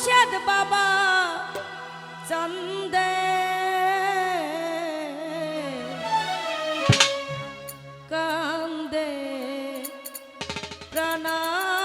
মোর্শেদ বাবা চন্দে। কান্দে প্রণাম